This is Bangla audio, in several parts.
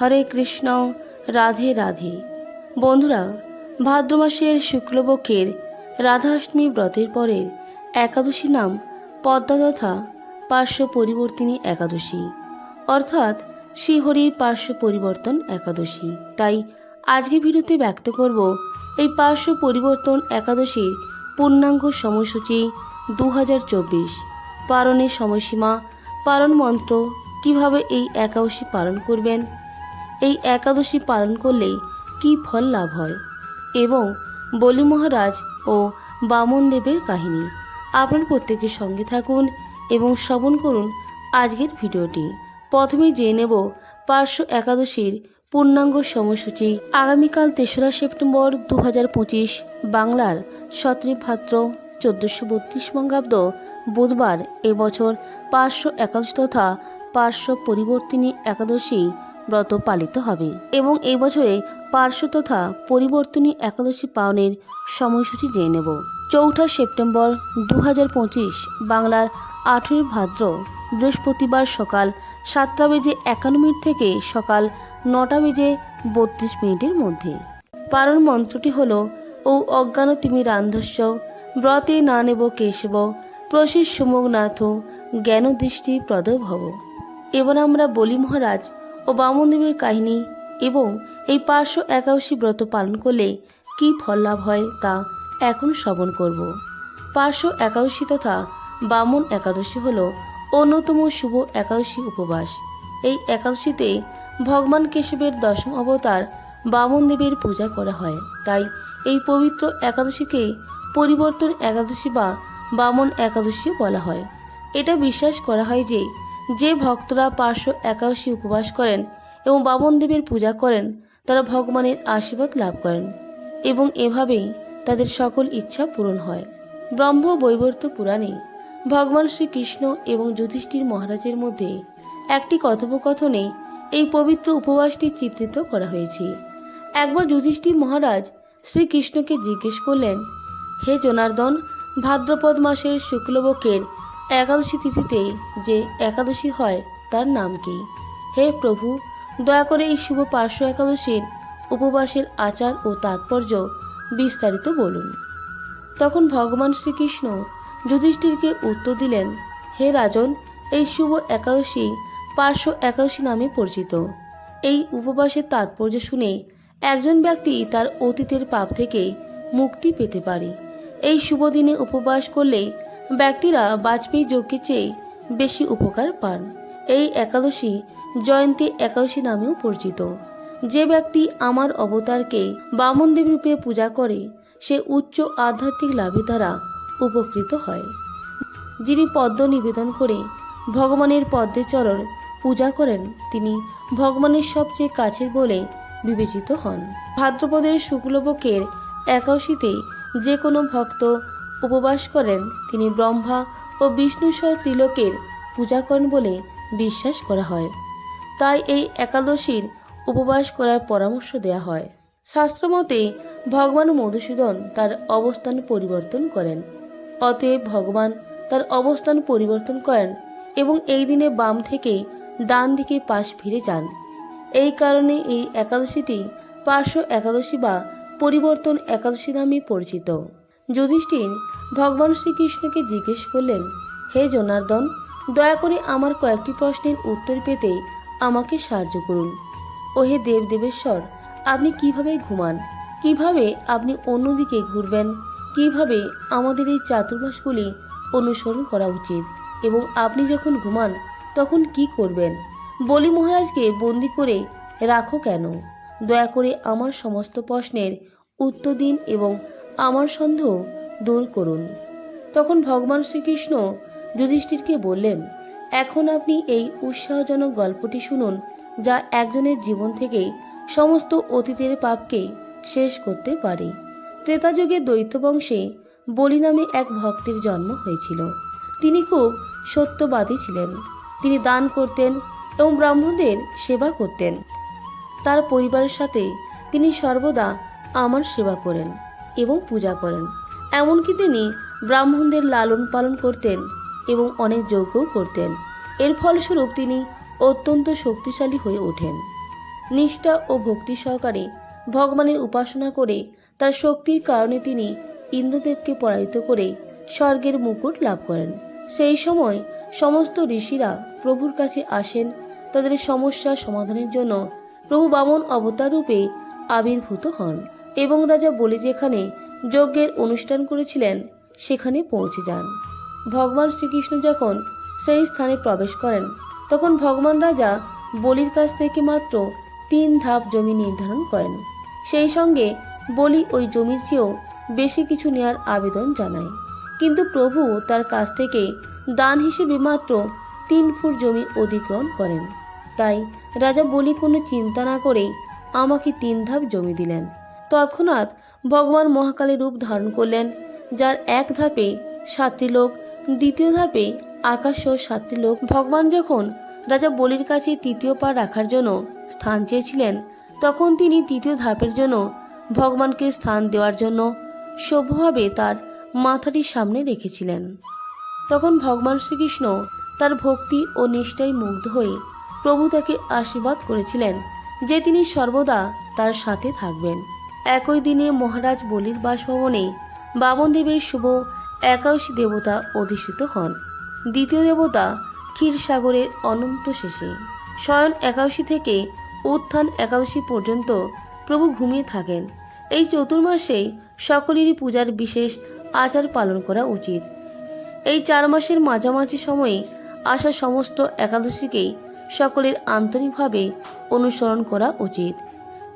হরে কৃষ্ণ, রাধে রাধে। বন্ধুরা, ভাদ্র মাসের শুক্লপক্ষের রাধাষ্টমী ব্রতের পরের একাদশী নাম পদ্মা তথা পার্শ্ব পরিবর্তিনী একাদশী। অর্থাৎ শ্রীহরির পার্শ্ব পরিবর্তন একাদশী। তাই আজকে ভিডিওতে ব্যক্ত করব এই পার্শ্ব পরিবর্তন একাদশীর পূর্ণাঙ্গ সময়সূচি দু হাজার চব্বিশ। পালনের সময়সীমা পালন মন্ত্র, কীভাবে এই একাদশী পালন করবেন এই একাদশী পালন করলে কি ফল লাভ হয়? এবং বলি মহারাজ ও বামন দেবের কাহিনী আপনার প্রত্যেকের সঙ্গে থাকুন এবং শ্রবণ করুন আজকের ভিডিওটি। প্রথমে জেনে নেব পার্শ্ব একাদশীর পূর্ণাঙ্গ সময়সূচি। আগামীকাল তেসরা সেপ্টেম্বর দু বাংলার সতেরো ভাদ্র চোদ্দোশো বত্রিশ বঙ্গাব্দ বুধবার এবছর পার্শ্ব একাদশী তথা পার্শ্ব পরিবর্তিনী একাদশী ব্রত পালিত হবে এবং এই বছরে পার্শ্ব তথা পরিবর্তনী একাদশী পালনের সময়সূচি জেনে নেব। চৌঠা সেপ্টেম্বর দু হাজার পঁচিশ, বাংলার আঠেরো ভাদ্র, বৃহস্পতিবার সকাল সাতটা বেজে একান্ন মিনিট থেকে সকাল নটা বেজে বত্রিশ মিনিটের মধ্যে। পারণ মন্ত্রটি হল ও অজ্ঞান তিমি রান্ধস্য, ব্রতে না নেব কেশব প্রশিস সুমুখনাথ জ্ঞান দৃষ্টি প্রদ ভব এবার আমরা বলি মহারাজ ও বামনদেবের কাহিনী এবং এই পার্শ্ব একাদশী ব্রত পালন করলে কি ফল লাভ হয় তা এখন শ্রবণ করব। পার্শ্ব একাদশী তথা বামন একাদশী হল অন্যতম শুভ একাদশী উপবাস। এই একাদশীতে ভগবান কেশবের দশম অবতার বামন দেবের পূজা করা হয়। তাই এই পবিত্র একাদশীকে পরিবর্তন একাদশী বা বামন একাদশীও বলা হয়। এটা বিশ্বাস করা হয় যে যে ভক্তরা পার্শ্ব একাদশী উপবাস করেন এবং বামন দেবের পূজা করেন, তারা ভগবানের আশীর্বাদ লাভ করেন এবং এভাবেই তাদের সকল ইচ্ছা পূরণ হয়। ব্রহ্ম বৈবর্ত পুরাণে ভগবান শ্রীকৃষ্ণ এবং যুধিষ্ঠির মহারাজের মধ্যে একটি কথোপকথনে এই পবিত্র উপবাসটি চিত্রিত করা হয়েছে। একবার যুধিষ্ঠির মহারাজ শ্রীকৃষ্ণকে জিজ্ঞেস করলেন, হে জনার্দন, ভাদ্রপদ মাসের শুক্লপক্ষের একাদশী তিথিতে যে একাদশী হয়, তার নাম কি? হে প্রভু, দয়া করে এই শুভ পার্শ্ব একাদশীর উপবাসের আচার ও তাৎপর্য বিস্তারিত বলুন। তখন ভগবান শ্রীকৃষ্ণ যুধিষ্ঠিরকে উত্তর দিলেন, হে রাজন, এই শুভ একাদশী পার্শ্ব একাদশী নামে পরিচিত। এই উপবাসের তাৎপর্য শুনে একজন ব্যক্তি তার অতীতের পাপ থেকে মুক্তি পেতে পারে। এই শুভ দিনে উপবাস করলে ব্যক্তিরা বাজপেয়ী যজ্ঞের চেয়ে বেশি উপকার পান। এই একাদশী জয়ন্তী একাদশী নামেও পরিচিত। যে ব্যক্তি আমার অবতারকে বামন দেবী রূপে পূজা করে, সে উচ্চ আধ্যাত্মিক লাভে দ্বারা উপকৃত হয়। যিনি পদ্ম নিবেদন করে ভগবানের পদ্মে চরণ পূজা করেন, তিনি ভগবানের সবচেয়ে কাছের বলে বিবেচিত হন। ভাদ্রপদের শুক্লপক্ষের একাদশীতে যে কোনো ভক্ত উপবাস করেন। তিনি ব্রহ্মা ও বিষ্ণু সহ ত্রিলোকের পূজা করেন বলে বিশ্বাস করা হয়। তাই এই একাদশীর উপবাস করার পরামর্শ দেয়া হয়। শাস্ত্রমতে ভগবান মধুসূদন তার অবস্থান পরিবর্তন করেন। অতএব ভগবান তার অবস্থান পরিবর্তন করেন এবং এই দিনে বাম থেকে ডান দিকে পাশ ফিরে যান। এই কারণে এই একাদশীটি পার্শ্ব একাদশী বা পরিবর্তন একাদশী নামে পরিচিত। যুধিষ্ঠির, ভগবান শ্রীকৃষ্ণকে জিজ্ঞেস করলেন, হে জনার্দন, দয়া করে আমার কয়েকটি প্রশ্নের উত্তর পেতে আমাকে সাহায্য করুন। ও হে দেব দেবেশ্বর আপনি কীভাবে ঘুমান? কীভাবে আপনি অন্যদিকে ঘুরবেন? কীভাবে আমাদের এই চাতুর্মাসগুলি অনুসরণ করা উচিত? এবং আপনি যখন ঘুমান, তখন কি করবেন? বলি মহারাজকে বন্দি করে রাখো কেন? দয়া করে আমার সমস্ত প্রশ্নের উত্তর দিন এবং আমার সন্দেহ দূর করুন। তখন ভগবান শ্রীকৃষ্ণ যুধিষ্ঠিরকে বললেন, এখন আপনি এই উৎসাহজনক গল্পটি শুনুন, যা একজনের জীবন থেকে সমস্ত অতীতের পাপকে শেষ করতে পারে। ত্রেতাযুগে দৈত্য বংশে বলি নামে এক ভক্তের জন্ম হয়েছিল। তিনি খুব সত্যবাদী ছিলেন। তিনি দান করতেন এবং ব্রাহ্মণদের সেবা করতেন। তার পরিবারের সাথে তিনি সর্বদা আমার সেবা করেন। এবং পূজা করেন। এমনকি তিনি ব্রাহ্মণদের লালন পালন করতেন এবং অনেক যজ্ঞও করতেন। এর ফলস্বরূপ তিনি অত্যন্ত শক্তিশালী হয়ে ওঠেন। নিষ্ঠা ও ভক্তি সহকারে ভগবানের উপাসনা করে তার শক্তির কারণে তিনি ইন্দ্রদেবকে পরাজিত করে স্বর্গের মুকুট লাভ করেন। সেই সময় সমস্ত ঋষিরা প্রভুর কাছে আসেন। তাদের সমস্যা সমাধানের জন্য প্রভু বামন অবতার রূপে আবির্ভূত হন। এবং রাজা বলি যেখানে যজ্ঞের অনুষ্ঠান করেছিলেন, সেখানে পৌঁছে যান। ভগবান শ্রীকৃষ্ণ যখন সেই স্থানে প্রবেশ করেন, তখন ভগবান রাজা বলির কাছ থেকে মাত্র তিন ধাপ জমি নির্ধারণ করেন। সেই সঙ্গে বলি ওই জমির চেয়েও বেশি কিছু নেয়ার আবেদন জানায়। কিন্তু প্রভু তার কাছ থেকে দান হিসেবে মাত্র তিন ফুট জমি অধিগ্রহণ করেন। তাই রাজা বলি কোনো চিন্তা না করেই আমাকে তিন ধাপ জমি দিলেন। তৎক্ষণাৎ ভগবান মহাকালী রূপ ধারণ করলেন, যার এক ধাপে সাতটি লোক, দ্বিতীয় ধাপে আকাশ ও সাতটি লোক। ভগবান যখন রাজা বলির কাছে তৃতীয় পা রাখার জন্য স্থান চেয়েছিলেন, তখন তিনি তৃতীয় ধাপের জন্য ভগবানকে স্থান দেওয়ার জন্য সভ্যভাবে তার মাথাটি সামনে রেখেছিলেন। তখন ভগবান শ্রীকৃষ্ণ তার ভক্তি ও নিষ্ঠায় মুগ্ধ হয়ে প্রভু তাকে আশীর্বাদ করেছিলেন যে তিনি সর্বদা তার সাথে থাকবেন। একই দিনে মহারাজ বলির বাসভবনে বামনদেবের শুভ একাদশী দেবতা অধিষ্ঠিত হন। দ্বিতীয় দেবতা ক্ষীরসাগরের অনন্ত শেষে। শয়ন একাদশী থেকে উত্থান একাদশী পর্যন্ত প্রভু ঘুমিয়ে থাকেন। এই চতুর্মাসে সকলেরই পূজার বিশেষ আচার পালন করা উচিত। এই চার মাসের মাঝামাঝি সময়ে আসা সমস্ত একাদশীকেই সকলের আন্তরিকভাবে অনুসরণ করা উচিত।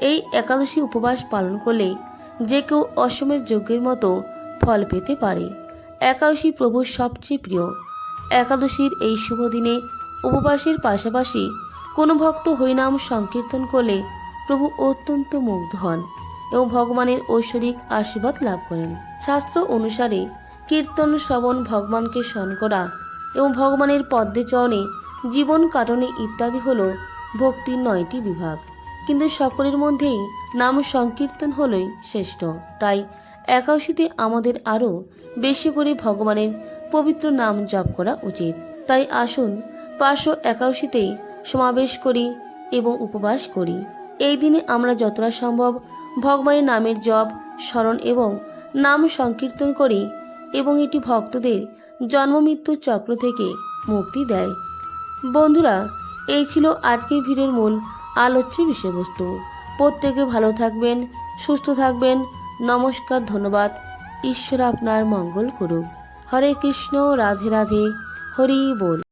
এই একাদশী উপবাস পালন করলে যে কেউ অসমের যজ্ঞের মতো ফল পেতে পারে। একাদশী প্রভুর সবচেয়ে প্রিয়। একাদশীর এই শুভ দিনে উপবাসের পাশাপাশি কোনো ভক্ত হরিনাম সংকীর্তন করলে প্রভু অত্যন্ত মুগ্ধ হন এবং ভগবানের ঐশ্বরিক আশীর্বাদ লাভ করেন। শাস্ত্র অনুসারে কীর্তন, শ্রবণ, ভগবানকে স্মরণ করা এবং ভগবানের পদ্মে চরণে জীবন কাটনে ইত্যাদি হল ভক্তির নয়টি বিভাগ। কিন্তু সকলের মধ্যেই নাম সংকীর্তন হলই শ্রেষ্ঠ। তাই একাদশীতে আমাদের আরও বেশি করে ভগবানের পবিত্র নাম জপ করা উচিত। তাই আসুন পার্শ্ব একাদশীতেই সমাবেশ করি এবং উপবাস করি। এই দিনে আমরা যতটা সম্ভব ভগবানের নামের জপ, স্মরণ এবং নাম সংকীর্তন করি এবং এটি ভক্তদের জন্মমৃত্যু চক্র থেকে মুক্তি দেয়। বন্ধুরা, এই ছিল আজকের ভিডিওর মূল আলোচ্য বিষয়বস্তু। প্রত্যেকে ভালো থাকবেন, সুস্থ থাকবেন। নমস্কার, ধন্যবাদ। ঈশ্বর আপনার মঙ্গল করুক। হরে কৃষ্ণ, রাধে রাধে। হরি বল।